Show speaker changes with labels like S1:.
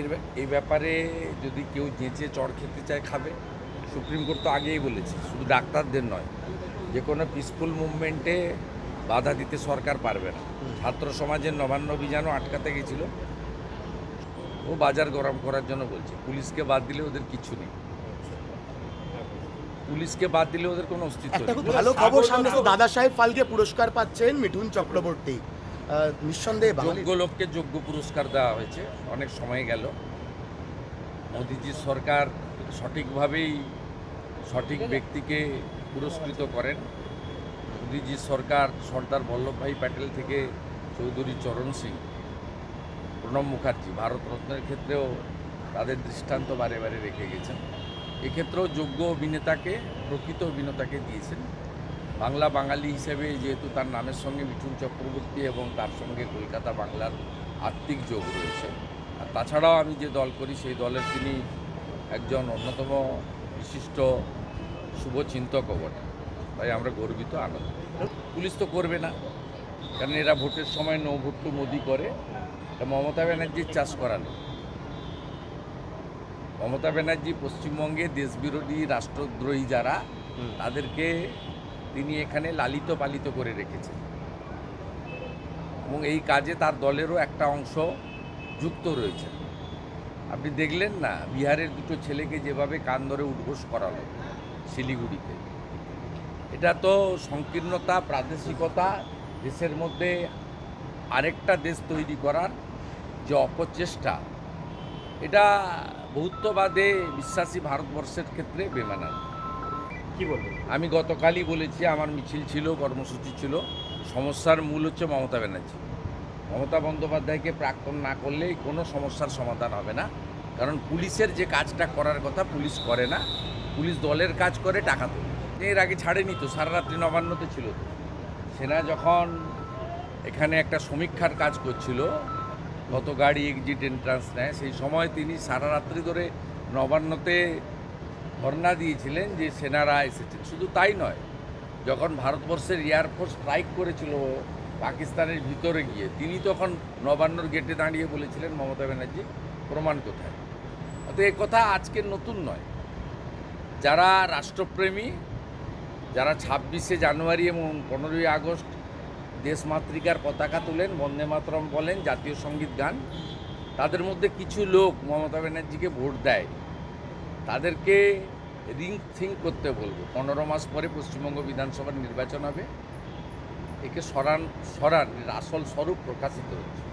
S1: এর এই ব্যাপারে যদি কেউ যেচে চড় খেতে চায় খাবে সুপ্রিম কোর্ট তো আগেই বলেছে শুধু ডাক্তারদের নয় যে কোনো পিসফুল মুভমেন্টে বাধা দিতে সরকার পারবে না। ছাত্র সমাজের নবান্ন অভিযানও আটকাতে গেছিল। ও বাজার গরম করার জন্য বলছে পুলিশকে বাদ দিলে ওদের কিছু নেই। পুলিশকে বাদ দিলে ওদের কোনো অস্তিত্ব নেই।
S2: ভালো খবর সামনে দাদা সাহেব ফালকে পুরস্কার পাচ্ছেন মিঠুন চক্রবর্তী। নিঃসন্দেহে
S1: যোগ্য লোককে যোগ্য পুরস্কার দেওয়া হয়েছে। অনেক সময় গেল। মোদিজির সরকার সঠিকভাবেই সঠিক ব্যক্তিকে পুরস্কৃত করেন। মোদিজির সরকার সর্দার বল্লভভাই প্যাটেল থেকে চৌধুরী চরণ সিং প্রণব মুখার্জি ভারতরত্নের ক্ষেত্রেও তাদের দৃষ্টান্ত বারে বারে রেখে গেছেন। এক্ষেত্রেও যোগ্য অভিনেতাকে প্রকৃত অভিনেতাকে দিয়েছেন। বাংলা বাঙালি হিসেবে যেহেতু তার নামের সঙ্গে মিঠুন চক্রবর্তী এবং তার সঙ্গে কলকাতা বাংলার আত্মিক যোগ রয়েছে। আর তাছাড়াও আমি যে দল করি সেই দলের তিনি একজন অন্যতম বিশিষ্ট শুভচিন্তকও বটে। তাই আমরা গর্বিত আনন্দ পুলিশ তো করবে না কারণ এরা ভোটের সময় নো ভোট টু মোদি করে। তা মমতা ব্যানার্জির চাষ করালো মমতা ব্যানার্জি পশ্চিমবঙ্গে দেশবিরোধী রাষ্ট্রদ্রোহী যারা তাদেরকে তিনি এখানে লালিত পালিত করে রেখেছেন। এবং এই কাজে তার দলেরও একটা অংশ যুক্ত রয়েছে। আপনি দেখলেন না, বিহারের দুটো ছেলেকে যেভাবে কান ধরে উদ্ঘোষ করালো শিলিগুড়িতে। এটা তো সংকীর্ণতা, প্রাদেশিকতা, দেশের মধ্যে আরেকটা দেশ তৈরি করার যে অপচেষ্টা, এটা বহুত্ববাদে বিশ্বাসী ভারতবর্ষের ক্ষেত্রে বেমানান। আমি গতকালই বলেছি, আমার মিছিল ছিল, কর্মসূচি ছিল। সমস্যার মূল হচ্ছে মমতা ব্যানার্জি। মমতা বন্দ্যোপাধ্যায়কে প্রাক্তন না করলেই কোনো সমস্যার সমাধান হবে না। কারণ পুলিশের যে কাজটা করার কথা পুলিশ করে না। পুলিশ দলের কাজ করে, টাকা তোলে। এর আগে ছাড়েনি তো, সারা রাত্রি নবান্নতে ছিল তো। সেনা যখন এখানে একটা সমীক্ষার কাজ করছিল, কত গাড়ি এক্সিট এন্ট্রান্স নেয়, সেই সময় তিনি সারা রাত্রি ধরে নবান্নতে ধর্ণা দিয়েছিলেন যে সেনারা এসেছেন শুধু তাই নয়, যখন ভারতবর্ষের এয়ারফোর্স স্ট্রাইক করেছিল পাকিস্তানের ভিতরে গিয়ে, তিনি তখন নবান্নর গেটে দাঁড়িয়ে বলেছিলেন, মমতা ব্যানার্জি, প্রমাণ কোথায়? তো এই কথা আজকের নতুন নয়। যারা রাষ্ট্রপ্রেমী, যারা ছাব্বিশে জানুয়ারি এবং পনেরোই আগস্ট দেশমাতৃকার পতাকা তোলেন, বন্দে মাতরম বলেন, জাতীয় সংগীত গান, তাদের মধ্যে কিছু লোক মমতা ব্যানার্জিকে ভোট দেয়। তাদেরকে রিং থিঙ্ক করতে বলব। পনেরো মাস পরে পশ্চিমবঙ্গ বিধানসভার নির্বাচন হবে। একে সরান সরান আসল স্বরূপ প্রকাশিত হচ্ছে।